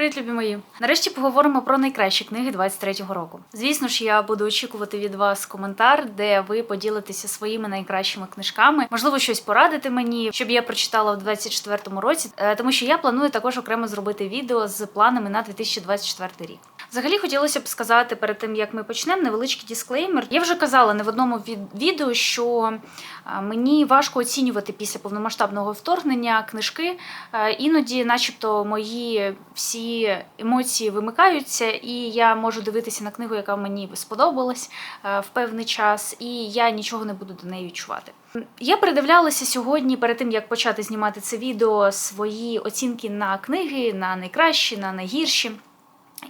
Привіт, любі мої! Нарешті поговоримо про найкращі книги 23-го року. Звісно ж, я буду очікувати від вас коментар, де ви поділитеся своїми найкращими книжками. Можливо, щось порадите мені, щоб я прочитала в 24-му році, Е, тому що я планую також окремо зробити відео з планами на 2024 рік. Взагалі хотілося б сказати перед тим, як ми почнемо, невеличкий дисклеймер. Я вже казала не в одному від відео, що мені важко оцінювати після повномасштабного вторгнення книжки. Е, Іноді, начебто, мої всі емоції вимикаються, і я можу дивитися на книгу, яка мені сподобалась е, в певний час, і я нічого не буду до неї відчувати. Я передивлялася сьогодні, перед тим як почати знімати це відео, свої оцінки на книги, на найкращі, на найгірші.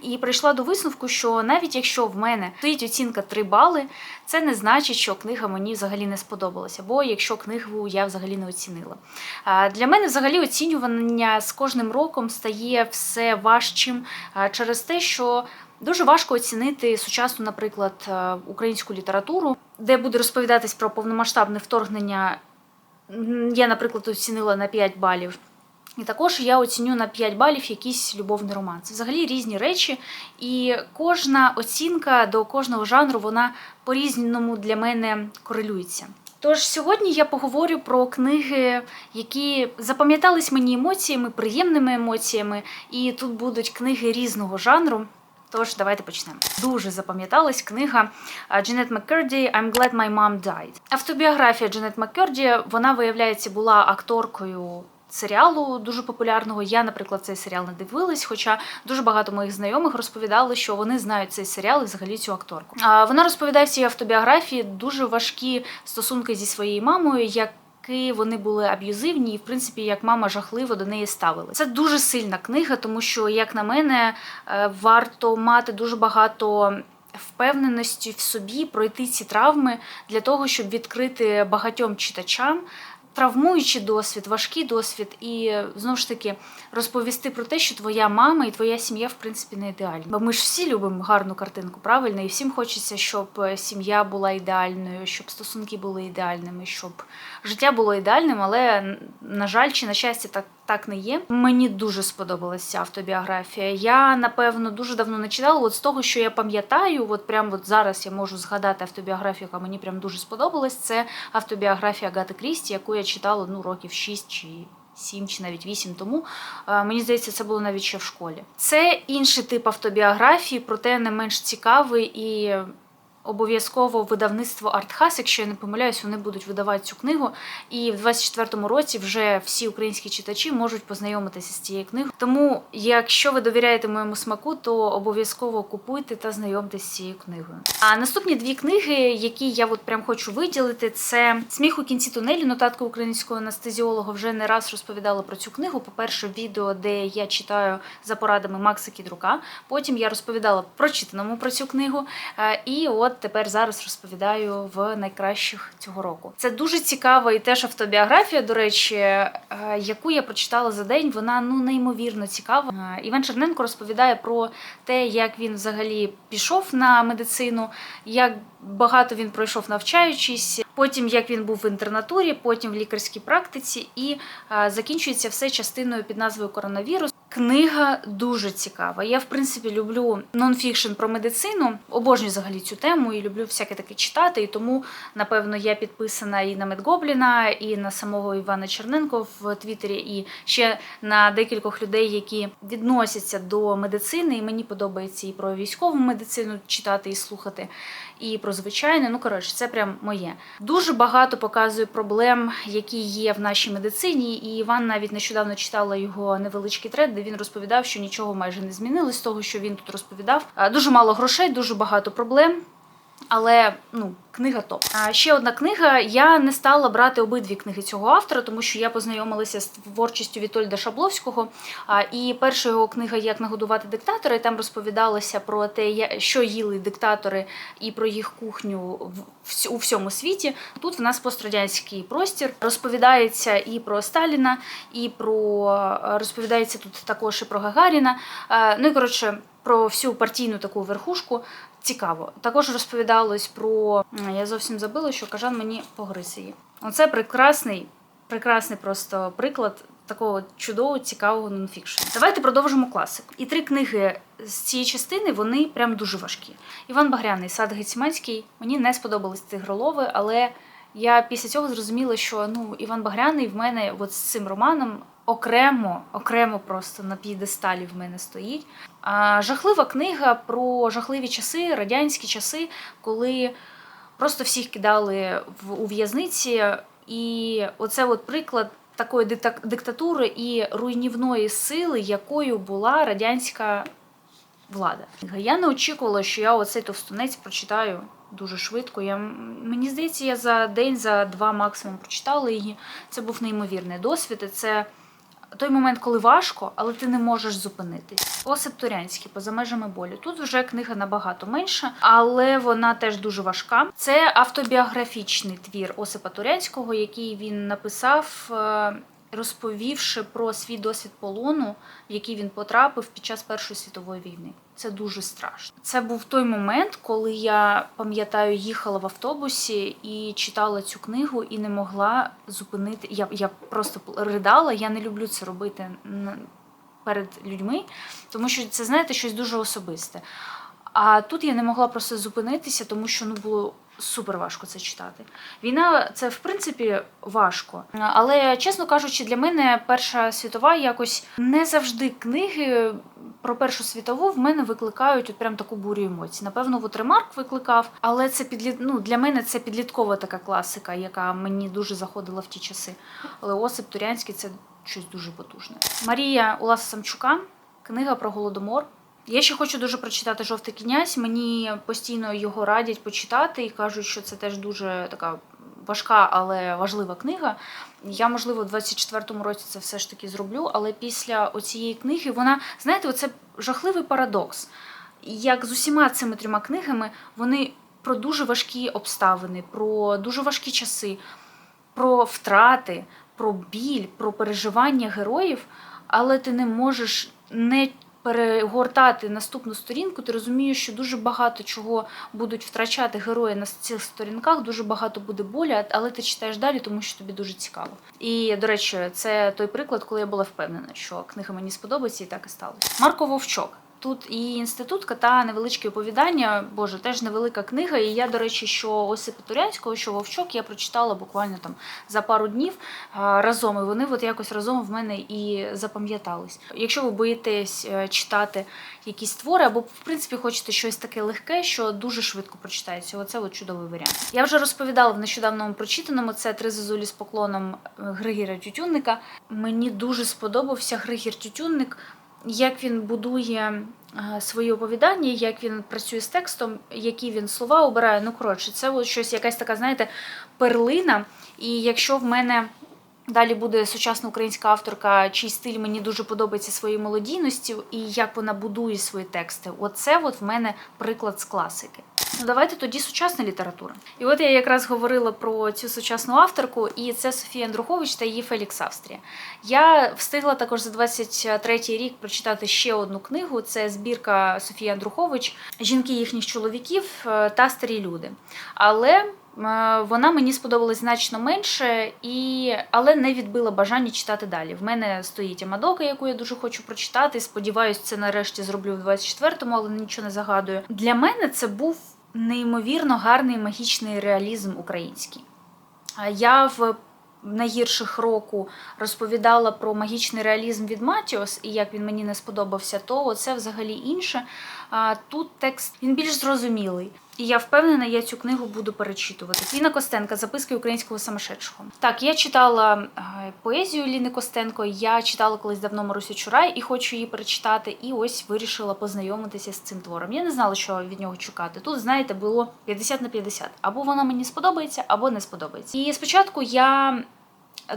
І прийшла до висновку, що навіть якщо в мене стоїть оцінка 3 бали, це не значить, що книга мені взагалі не сподобалася, або якщо книгу я взагалі не оцінила. Для мене взагалі оцінювання з кожним роком стає все важчим через те, що дуже важко оцінити сучасну, наприклад, українську літературу, де буде розповідатись про повномасштабне вторгнення. Я, наприклад, оцінила на 5 балів. І також я оціню на 5 балів якийсь любовний роман. Це взагалі різні речі, і кожна оцінка до кожного жанру вона по-різному для мене корелюється. Тож сьогодні я поговорю про книги, які запам'ятались мені емоціями, приємними емоціями, і тут будуть книги різного жанру. Тож давайте почнемо. Дуже запам'яталась книга Дженет Маккерді «I'm glad my mom died». Автобіографія Дженет Маккерді, вона, виявляється, була акторкою серіалу дуже популярного. Я, наприклад, цей серіал не дивилась, хоча дуже багато моїх знайомих розповідали, що вони знають цей серіал і взагалі цю акторку. А, Вона розповідає в цій автобіографії дуже важкі стосунки зі своєю мамою, як які вони були аб'юзивні, і в принципі, як мама жахливо до неї ставили. Це дуже сильна книга, тому що, як на мене, е, варто мати дуже багато. Впевненості в собі пройти ці травми для того, щоб відкрити багатьом читачам травмуючий досвід, важкий досвід, і знову ж таки розповісти про те, що твоя мама і твоя сім'я в принципі не ідеальні. Бо ми ж всі любимо гарну картинку, правильно, і всім хочеться, щоб е, сім'я була ідеальною, щоб стосунки були ідеальними, щоб життя було ідеальним, але на жаль, чи на щастя, так. Так не є. Мені дуже сподобалася автобіографія. Я напевно дуже давно не читала. От з того, що я пам'ятаю, от прямо от зараз я можу згадати автобіографію, яка мені прям дуже сподобалась. Це автобіографія Агати Крісті, яку я читала ну років 6 чи 7 чи навіть 8 тому. Мені здається, це було навіть ще в школі. Це інший тип автобіографії, проте не менш цікавий і. Обов'язково видавництво Артхас, якщо я не помиляюсь, вони будуть видавати цю книгу. І в 24-му році вже всі українські читачі можуть познайомитися з цією книгою. Тому, якщо ви довіряєте моєму смаку, то обов'язково купуйте та знайомтесь з цією книгою. А наступні дві книги, які я от прям хочу виділити, це Сміх у кінці тунелю, нотатка українського анестезіолога. Вже не раз розповідала про цю книгу. По-перше, відео, де я читаю за порадами Макса Кідрука. Потім я розповідала про читаному про цю книгу. Е, І от тепер зараз розповідаю в найкращих цього року. Це дуже цікава і теж автобіографія, до речі, е, яку я прочитала за день. Вона ну неймовірно цікава. Е, Іван Черненко розповідає про те, як він взагалі пішов на медицину, як багато він пройшов навчаючись. Потім як він був в інтернатурі, потім в лікарській практиці, і е, закінчується все частиною під назвою коронавірус. Книга дуже цікава. Я, в принципі, люблю нонфікшн про медицину, обожнюю взагалі цю тему і люблю всяке таке читати. І тому, напевно, я підписана і на Медгобліна, і на самого Івана Черненко в Твіттері, і ще на декількох людей, які відносяться до медицини. І мені подобається і про військову медицину читати і слухати, і про звичайне. Ну, коротше, це прям моє. Дуже багато показує проблем, які є в нашій медицині. І Іван навіть нещодавно читала його невеличкий тред, де він розповідав, що нічого майже не змінилось з того, що він тут розповідав. Дуже мало грошей, дуже багато проблем. Але ну, книга топ. А ще одна книга. Я не стала брати обидві книги цього автора, тому що я познайомилася з творчістю Вітольда Шабловського. І перша його книга Як нагодувати диктатора. І там розповідалося про те, що їли диктатори, і про їх кухню у всьому світі. Тут в нас пострадянський простір розповідається і про Сталіна, і про розповідається тут також і про Гагаріна. Ну і коротше. Про всю партійну таку верхушку цікаво. Також розповідалось про я зовсім забула, що кажан мені погриз її. Оце прекрасний, прекрасний просто приклад такого чудового, цікавого нонфікшн. Давайте продовжимо класику. І три книги з цієї частини вони прям дуже важкі. Іван Багряний, Сад Гецьманський. Мені не сподобались тигролови, але я після цього зрозуміла, що ну Іван Багряний в мене от з цим романом окремо, окремо просто на п'єдесталі в мене стоїть. А, жахлива книга про жахливі часи, радянські часи, коли просто всіх кидали в у в'язниці. І оце от приклад такої диктатури і руйнівної сили, якою була радянська влада. Я не очікувала, що я оцей товстунець прочитаю дуже швидко. Я, мені здається, я за день, за два максимум прочитала її. Це був неймовірний досвід. І це той момент, коли важко, але ти не можеш зупинитись. Осип Турянський поза межами болю. Тут вже книга набагато менша, але вона теж дуже важка. Це автобіографічний твір Осипа Турянського, який він написав. е, Розповівши про свій досвід полону, в який він потрапив під час Першої світової війни, це дуже страшно. Це був той момент, коли я пам'ятаю, їхала в автобусі і читала цю книгу, і не могла зупинити. Я, я просто ридала. Я не люблю це робити перед людьми, тому що це, знаєте, щось дуже особисте. А тут я не могла просто зупинитися, тому що ну було супер важко це читати. Війна це в принципі важко. Але чесно кажучи, для мене Перша світова якось не завжди книги про Першу світову в мене викликають от прям таку бурю емоцій. Напевно, от ремарк викликав, але це підліт... ну, для мене це підліткова така класика, яка мені дуже заходила в ті часи. Але Осип Турянський це щось дуже потужне. Марія Уласа Самчука, книга про голодомор. Я ще хочу дуже прочитати Жовтий князь. Мені постійно його радять почитати і кажуть, що це теж дуже така важка, але важлива книга. Я, можливо, в 24-му році це все ж таки зроблю, але після оцієї книги вона, знаєте, оце жахливий парадокс. Як з усіма цими трьома книгами, вони про дуже важкі обставини, про дуже важкі часи, про втрати, про біль, про переживання героїв, але ти не можеш не перегортати наступну сторінку, ти розумієш, що дуже багато чого будуть втрачати герої на цих сторінках, дуже багато буде болі, але ти читаєш далі, тому що тобі дуже цікаво. І, до речі, це той приклад, коли я була впевнена, що книга мені сподобається, і так і сталося. Марко Вовчок. Тут і інститутка та невеличке оповідання, боже, теж невелика книга. І я, до речі, що Осипа Турянського, що Вовчок я прочитала буквально там за пару днів разом. І вони от якось разом в мене і запам'ятались. Якщо ви боїтесь е, читати якісь твори, або в принципі хочете щось таке легке, що дуже швидко прочитається. Оце от чудовий варіант. Я вже розповідала в нещодавньому прочитаному. Це три зозулі з поклоном е, Григіра Тютюнника. Мені дуже сподобався Григір Тютюнник як він будує е, свої оповідання, як він працює з текстом, які він слова обирає. Ну, коротше, це щось, якась така, знаєте, перлина. І якщо в мене далі буде сучасна українська авторка, чий стиль мені дуже подобається своєю молодійністю, і як вона будує свої тексти, оце от в мене приклад з класики. Давайте тоді сучасна література. І от я якраз говорила про цю сучасну авторку, і це Софія Андрухович та її Фелікс Австрія. Я встигла також за 23-й рік прочитати ще одну книгу. Це збірка Софії Андрухович Жінки їхніх чоловіків е, та старі люди. Але е, вона мені сподобалась значно менше, і... але не відбила бажання читати далі. В мене стоїть Амадока, яку я дуже хочу прочитати. Сподіваюсь, це нарешті зроблю в 24-му, але нічого не загадую. Для мене це був неймовірно гарний магічний реалізм український. Я в найгірших року розповідала про магічний реалізм від Матіос і як він мені не сподобався, то це взагалі інше. А тут текст він більш зрозумілий. І я впевнена, я цю книгу буду перечитувати. Ліна Костенка, записки українського самошедшого. Так, я читала е, поезію Ліни Костенко. Я читала колись давно Марусю Чурай і хочу її перечитати. І ось вирішила познайомитися з цим твором. Я не знала, що від нього чекати. Тут, знаєте, було 50 на 50. Або вона мені сподобається, або не сподобається. І спочатку я.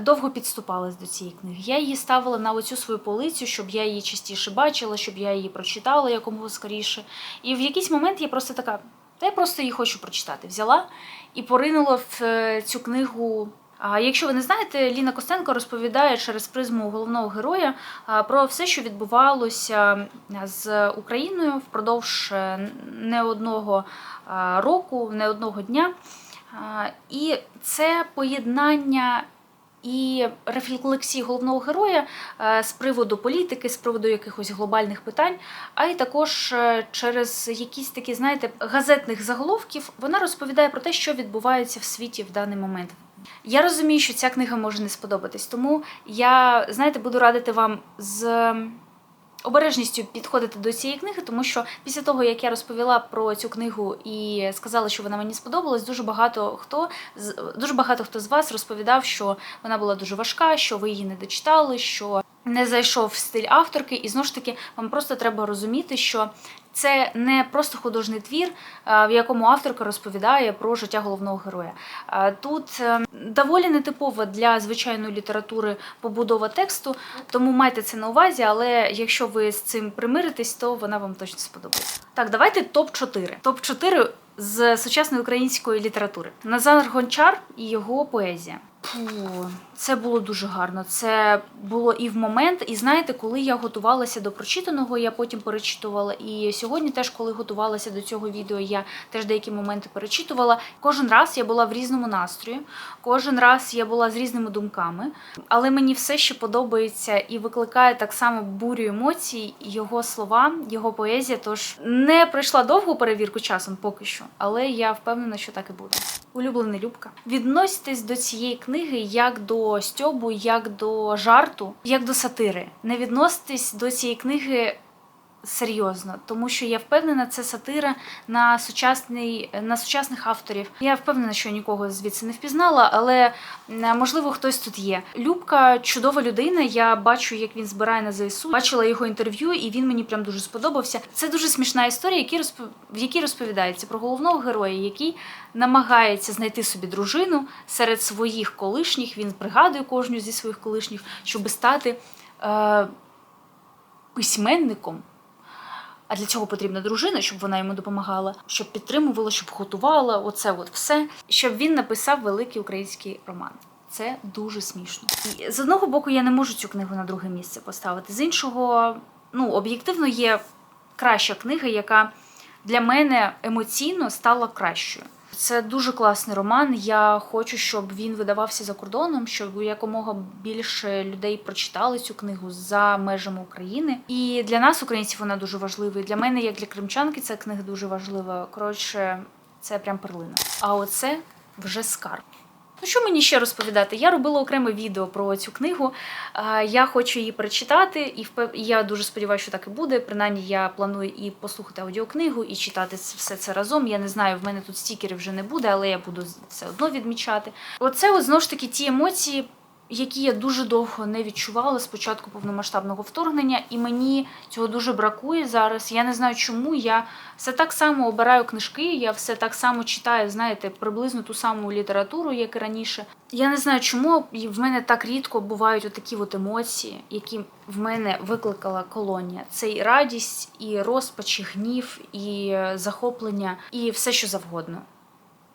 Довго підступалась до цієї книги. Я її ставила на оцю свою полицю, щоб я її частіше бачила, щоб я її прочитала якомога скоріше. І в якийсь момент я просто така, та я просто її хочу прочитати. Взяла і поринула в е, цю книгу. А якщо ви не знаєте, Ліна Костенко розповідає через призму головного героя про все, що відбувалося з Україною впродовж е, не одного року, не одного дня. І це поєднання і рефлексії головного героя е, з приводу політики, з приводу якихось глобальних питань, а й також е, через якісь такі, знаєте, газетних заголовків вона розповідає про те, що відбувається в світі в даний момент. Я розумію, що ця книга може не сподобатись, тому я, знаєте, буду радити вам з обережністю підходити до цієї книги, тому що після того, як я розповіла про цю книгу і сказала, що вона мені сподобалась, дуже багато хто дуже багато хто з вас розповідав, що вона була дуже важка, що ви її не дочитали, що не зайшов стиль авторки, і знову ж таки, вам просто треба розуміти, що це не просто художній твір, в якому авторка розповідає про життя головного героя. Тут е, доволі нетипова для звичайної літератури побудова тексту, тому майте це на увазі, але якщо ви з цим примиритесь, то вона вам точно сподобається. Так, давайте топ 4 Топ 4 з сучасної української літератури. Назар Гончар і його поезія. Фу, це було дуже гарно. Це було і в момент, і знаєте, коли я готувалася до прочитаного, я потім перечитувала. І сьогодні, теж, коли готувалася до цього відео, я теж деякі моменти перечитувала. Кожен раз я була в різному настрої, кожен раз я була з різними думками, але мені все ще подобається і викликає так само бурю емоцій його слова, його поезія. Тож не пройшла довгу перевірку часом поки що, але я впевнена, що так і буде. Улюблений Любка. Відноситесь до цієї книги як до стьобу, як до жарту, як до сатири. Не відноситись до цієї книги серйозно, тому що я впевнена, це сатира на сучасний на сучасних авторів. Я впевнена, що я нікого звідси не впізнала, але е, можливо хтось тут є. Любка чудова людина. Я бачу, як він збирає на ЗСУ. Бачила його інтерв'ю, і він мені прям дуже сподобався. Це дуже смішна історія, в якій розповідається про головного героя, який намагається знайти собі дружину серед своїх колишніх. Він пригадує кожну зі своїх колишніх, щоб стати е... письменником. А для цього потрібна дружина, щоб вона йому допомагала, щоб підтримувала, щоб готувала. Оце от все, щоб він написав великий український роман. Це дуже смішно. І з одного боку, я не можу цю книгу на друге місце поставити. З іншого, ну об'єктивно є краща книга, яка для мене емоційно стала кращою. Це дуже класний роман. Я хочу, щоб він видавався за кордоном, щоб якомога більше людей прочитали цю книгу за межами України. І для нас, українців, вона дуже важлива. І Для мене, як для кримчанки, ця книга дуже важлива. Коротше, це прям перлина. А оце вже скарб. Ну, що мені ще розповідати? Я робила окреме відео про цю книгу. Я хочу її перечитати, і я дуже сподіваюся, що так і буде. Принаймні, я планую і послухати аудіокнигу, і читати все це разом. Я не знаю, в мене тут стікерів вже не буде, але я буду все одно відмічати. Оце знову ж таки ті емоції. Які я дуже довго не відчувала з початку повномасштабного вторгнення, і мені цього дуже бракує зараз. Я не знаю, чому я все так само обираю книжки, я все так само читаю, знаєте, приблизно ту саму літературу, як і раніше. Я не знаю, чому в мене так рідко бувають отакі от емоції, які в мене викликала колонія. Це і радість, і розпач, і гнів, і е, захоплення, і все, що завгодно.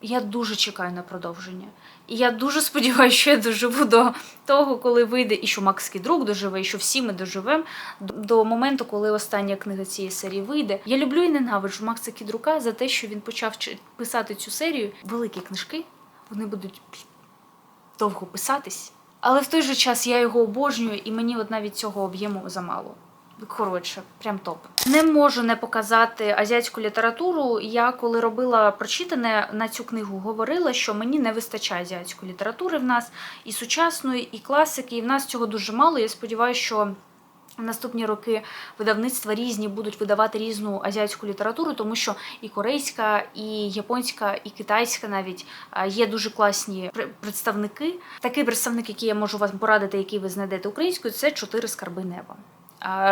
Я дуже чекаю на продовження. І я дуже сподіваюся, що я доживу до того, коли вийде, і що Макський друг доживе, і що всі ми доживемо до- моменту, коли остання книга цієї серії вийде. Я люблю і ненавиджу Макса Кідрука за те, що він почав писати цю серію. Великі книжки, вони будуть довго писатись. Але в той же час я його обожнюю, і мені от навіть цього об'єму замало. Коротше, прям топ. Не можу не показати азіатську літературу. Я коли робила прочитане на цю книгу, говорила, що мені не вистачає азіатської літератури в нас і сучасної, і класики. І в нас цього дуже мало. Я сподіваюся, що в наступні роки видавництва різні будуть видавати різну азіатську літературу, тому що і корейська, і японська, і китайська навіть є дуже класні представники. Такий представник, який я можу вам порадити, який ви знайдете українською, це чотири скарби неба.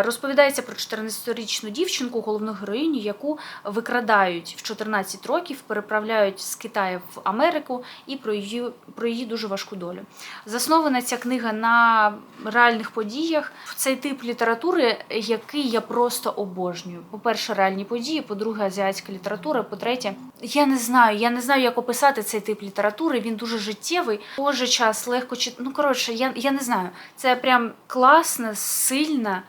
Розповідається про 14-річну дівчинку, головну героїню, яку викрадають в 14 років, переправляють з Китаю в Америку і про її, про її дуже важку долю. Заснована ця книга на реальних подіях. Цей тип літератури, який я просто обожнюю. По-перше, реальні події, по-друге, азіатська література. По-третє, я не знаю, я не знаю, як описати цей тип літератури. Він дуже життєвий, в той же час легко читати. Ну коротше, я, я не знаю. Це прям класна, сильна,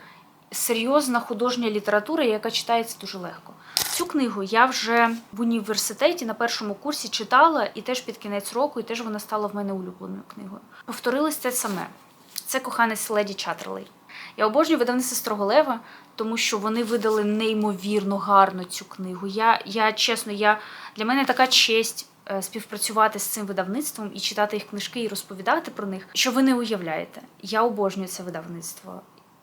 серйозна художня література, яка читається дуже легко. Цю книгу я вже в університеті на першому курсі читала, і теж під кінець року, і теж вона стала в мене улюбленою книгою. Повторилось те саме. Це коханець леді Чаттерлей. Я обожнюю видавництво Строголева, тому що вони видали неймовірно гарно цю книгу. Я, я чесно, я для мене така честь е, співпрацювати з цим видавництвом і читати їх книжки і розповідати про них. Що ви не уявляєте? Я обожнюю це видавництво.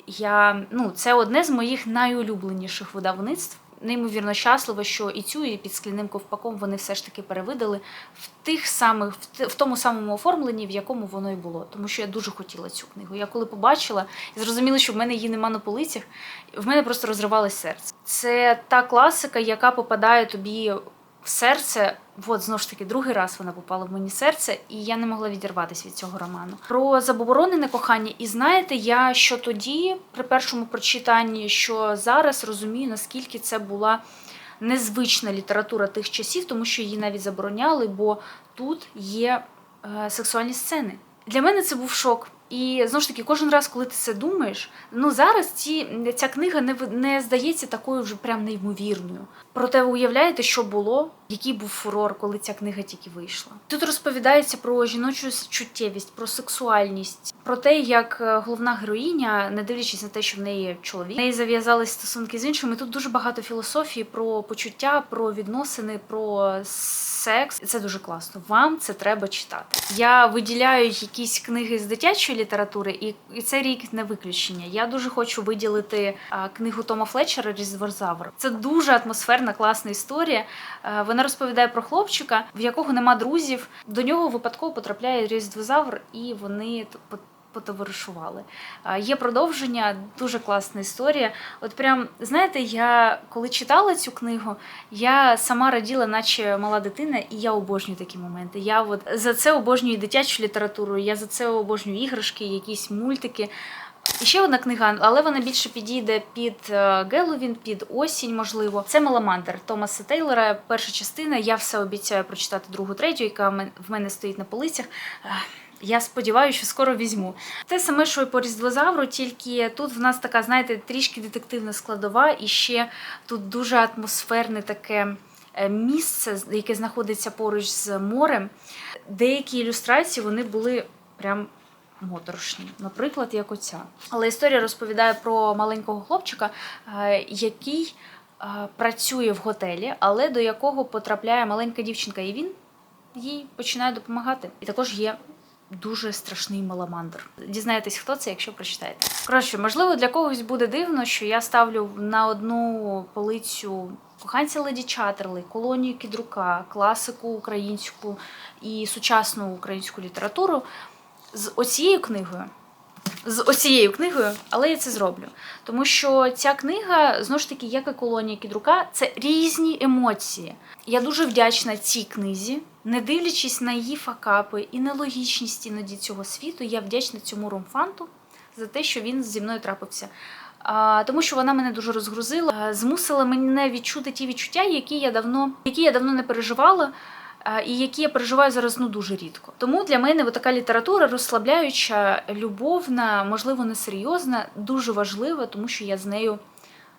Я ну це одне з моїх найулюбленіших видавництв. Неймовірно щаслива, що і цю, і під скляним ковпаком вони все ж таки перевидали в тих самих, в, тому самому оформленні, в якому воно і було. Тому що я дуже хотіла цю книгу. Я коли побачила і зрозуміла, що в мене її нема на полицях, в мене просто розривалось серце. Це та класика, яка попадає тобі в серце. От знову ж таки, другий раз вона попала в мені серце, і я не могла відірватися від цього роману. Про заборонене кохання. І знаєте, я що тоді, при першому прочитанні, що зараз розумію, наскільки це була незвична література тих часів, тому що її навіть забороняли, бо тут є е, сексуальні сцени. Для мене це був шок. І знову ж таки, кожен раз, коли ти це думаєш, ну зараз ці, ця книга не, не здається такою вже прям неймовірною. Проте ви уявляєте, що було, який був фурор, коли ця книга тільки вийшла. Тут розповідається про жіночу чуттєвість, про сексуальність, про те, як е, головна героїня, не дивлячись на те, що в неї чоловік, в неї зав'язались стосунки з іншими. Тут дуже багато філософії про почуття, про відносини, про секс. Це дуже класно. Вам це треба читати. Я виділяю якісь книги з дитячої літератури, і, цей рік не виключення. Я дуже хочу виділити а, книгу Тома Флетчера Різдворзавр. Це дуже атмосферна, класна історія. Вона розповідає про хлопчика, в якого нема друзів. До нього випадково потрапляє різдвозавр, і вони потоваришували. Є продовження, дуже класна історія. От прям знаєте, я коли читала цю книгу, я сама раділа, наче мала дитина, і я обожнюю такі моменти. Я от за це обожнюю дитячу літературу, я за це обожнюю іграшки, якісь мультики. І ще одна книга, але вона більше підійде під е, Геловін, під осінь, можливо. Це Маламандер Томаса Тейлора. Перша частина. Я все обіцяю прочитати другу, третю, яка в мене стоїть на полицях. Я сподіваюся, що скоро візьму. Те саме, що і по різдвозавру, тільки тут в нас така, знаєте, трішки детективна складова, і ще тут дуже атмосферне таке е, місце, яке знаходиться поруч з морем. Деякі ілюстрації вони були прям моторошні, наприклад, як оця. Але історія розповідає про маленького хлопчика, е, який е, працює в готелі, але до якого потрапляє маленька дівчинка, і він їй починає допомагати. І також є. Дуже страшний маламандр. Дізнаєтесь, хто це, якщо прочитаєте. Коротше, можливо, для когось буде дивно, що я ставлю на одну полицю коханця Леді Чатерли, колонію Кідрука, класику українську і сучасну українську літературу з оцією книгою. З оцією книгою, але я це зроблю. Тому що ця книга, знову ж таки, як і колонія Кідрука, це різні емоції. Я дуже вдячна цій книзі, не дивлячись на її факапи і нелогічність іноді цього світу, я вдячна цьому ромфанту за те, що він зі мною трапився. А, тому що вона мене дуже розгрузила, змусила мене відчути ті відчуття, які я давно, які я давно не переживала. А, І які я переживаю зараз ну дуже рідко. Тому для мене така література розслабляюча, любовна, можливо, несерйозна, дуже важлива, тому що я з нею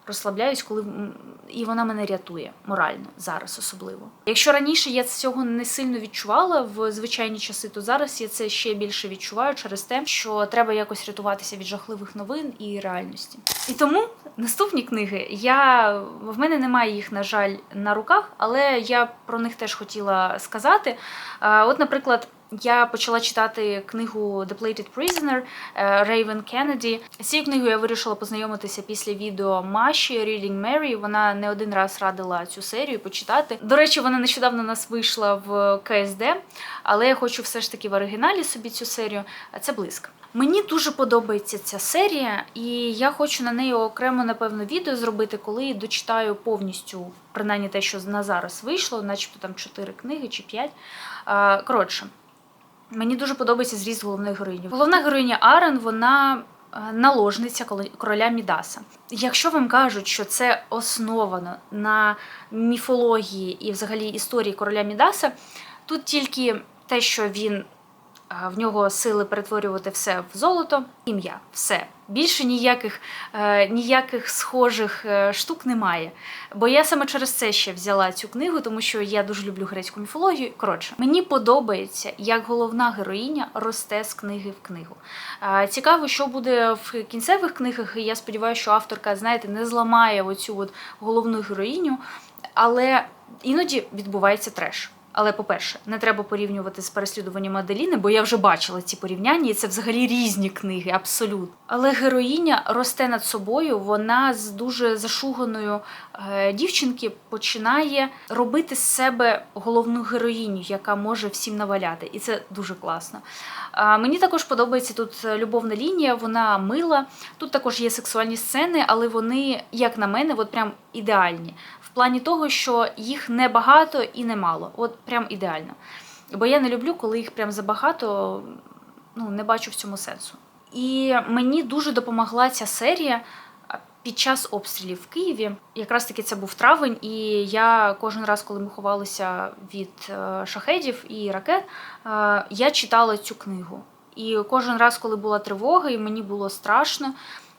розслабляюсь, коли і вона мене рятує морально зараз, особливо. Якщо раніше я цього не сильно відчувала в звичайні часи, то зараз я це ще більше відчуваю через те, що треба якось рятуватися від жахливих новин і реальності. І тому наступні книги я в мене немає їх, на жаль, на руках, але я про них теж хотіла сказати. От, наприклад. Я почала читати книгу The Plated Prisoner е, Рейвен Кеннеді. З цією книгою я вирішила познайомитися після відео Маші Reading Mary. Вона не один раз радила цю серію почитати. До речі, вона нещодавно нас вийшла в КСД, але я хочу все ж таки в оригіналі собі цю серію. Це блиск. Мені дуже подобається ця серія, і я хочу на неї окремо, напевно, відео зробити, коли дочитаю повністю, принаймні те, що на зараз вийшло, начебто там 4 книги чи 5. Коротше, мені дуже подобається зріст головних героїні. Головна героїня Арен, вона е, наложниця короля Мідаса. Якщо вам кажуть, що це основано на міфології і взагалі історії короля Мідаса, тут тільки те, що він В нього сили перетворювати все в золото, ім'я, все. Більше ніяких, е, ніяких схожих е, штук немає. Бо я саме через це ще взяла цю книгу, тому що я дуже люблю грецьку міфологію. Коротше, мені подобається, як головна героїня росте з книги в книгу. Е, Цікаво, що буде в кінцевих книгах, я сподіваюся, що авторка, знаєте, не зламає оцю от головну героїню, але іноді відбувається треш. Але, по-перше, не треба порівнювати з переслідуванням Аделіни, бо я вже бачила ці порівняння, і це взагалі різні книги, абсолютно. Але героїня росте над собою, вона з дуже зашуганою е, дівчинки починає робити з себе головну героїню, яка може всім наваляти. І це дуже класно. Мені також подобається тут любовна лінія, вона мила. Тут також є сексуальні сцени, але вони, як на мене, от прям ідеальні. Плані того, що їх не багато і не мало. От прям ідеально. Бо я не люблю, коли їх прям забагато, ну не бачу в цьому сенсу. І мені дуже допомогла ця серія під час обстрілів в Києві. Якраз таки це був травень, і я кожен раз, коли ми ховалися від е, шахедів і ракет, е, я читала цю книгу. І кожен раз, коли була тривога, і мені було страшно.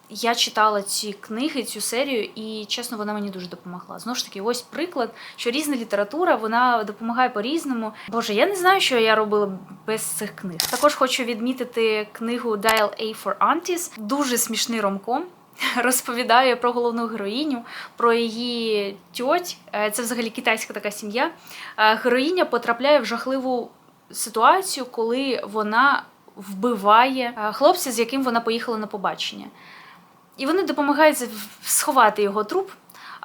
Я читала ці книги, цю серію, і чесно, вона мені дуже допомогла. Знову ж таки, ось приклад, що різна література вона допомагає по-різному. Боже, я не знаю, що я робила без цих книг. Також хочу відмітити книгу Dial A for Aunties. Дуже смішний ромком. Розповідає про головну героїню, про її тьоть. Е, Це взагалі китайська така сім'я. Е, Героїня потрапляє в жахливу ситуацію, коли вона вбиває е, хлопця, з яким вона поїхала на побачення. І вони допомагають сховати його труп,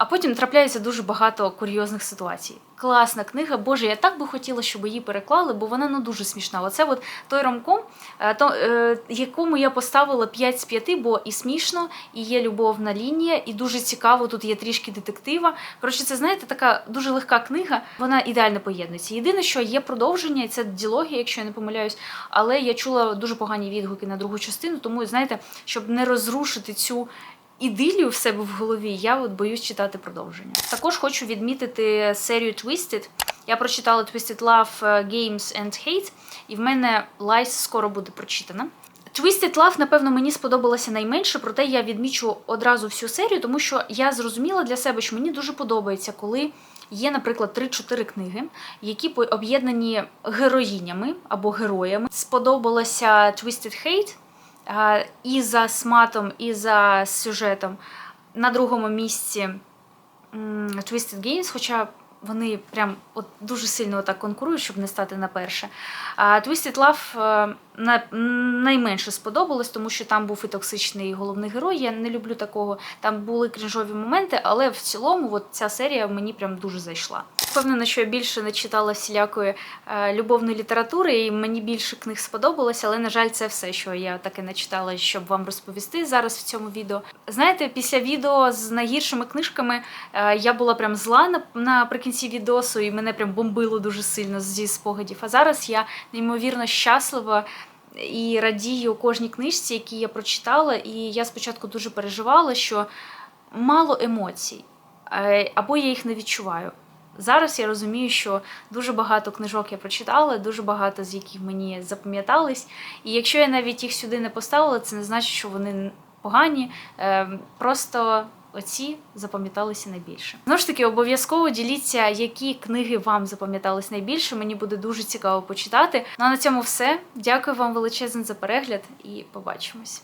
а потім трапляється дуже багато курйозних ситуацій. Класна книга, Боже, я так би хотіла, щоб її переклали, бо вона ну дуже смішна. Оце от той ромком, е, то, е, якому я поставила 5 з 5, бо і смішно, і є любовна лінія, і дуже цікаво. Тут є трішки детектива. Коротше, це знаєте, така дуже легка книга, вона ідеально поєднується. Єдине, що є продовження, і це діалогія, якщо я не помиляюсь. Але я чула дуже погані відгуки на другу частину, тому знаєте, щоб не розрушити цю ідилію в себе в голові, я от боюсь читати продовження. Також хочу відмітити серію Twisted. Я прочитала Twisted Love е, Games and Hate, і в мене Lies скоро буде прочитана. Twisted Love, напевно, мені сподобалося найменше, проте я відмічу одразу всю серію, тому що я зрозуміла для себе, що мені дуже подобається, коли є, наприклад, 3-4 книги, які об'єднані героїнями або героями. Сподобалося Twisted Hate і за сматом, і за сюжетом. На другому місці Twisted Games, хоча вони прям от дуже сильно так конкурують, щоб не стати на перше. А Twisted Love е, на, найменше сподобалось, тому що там був і токсичний головний герой. Я не люблю такого. Там були крінжові моменти, але в цілому от ця серія мені прям дуже зайшла. Впевнена, що я більше не читала всілякої е, любовної літератури, і мені більше книг сподобалось, але, на жаль, це все, що я таки не читала, щоб вам розповісти зараз в цьому відео. Знаєте, після відео з найгіршими книжками е, я була прям зла наприкінці відосу, і мене прям бомбило дуже сильно зі спогадів. А зараз я неймовірно щаслива. І радію кожній книжці, які я прочитала, і я спочатку дуже переживала, що мало емоцій, е, або я їх не відчуваю. Зараз я розумію, що дуже багато книжок я прочитала, дуже багато з яких мені запам'ятались. І якщо я навіть їх сюди не поставила, це не значить, що вони погані. Е, Просто оці запам'яталися найбільше. Знову ж таки, обов'язково діліться, які книги вам запам'ятались найбільше. Мені буде дуже цікаво почитати. Ну а на цьому все. Дякую вам величезне за перегляд і побачимось.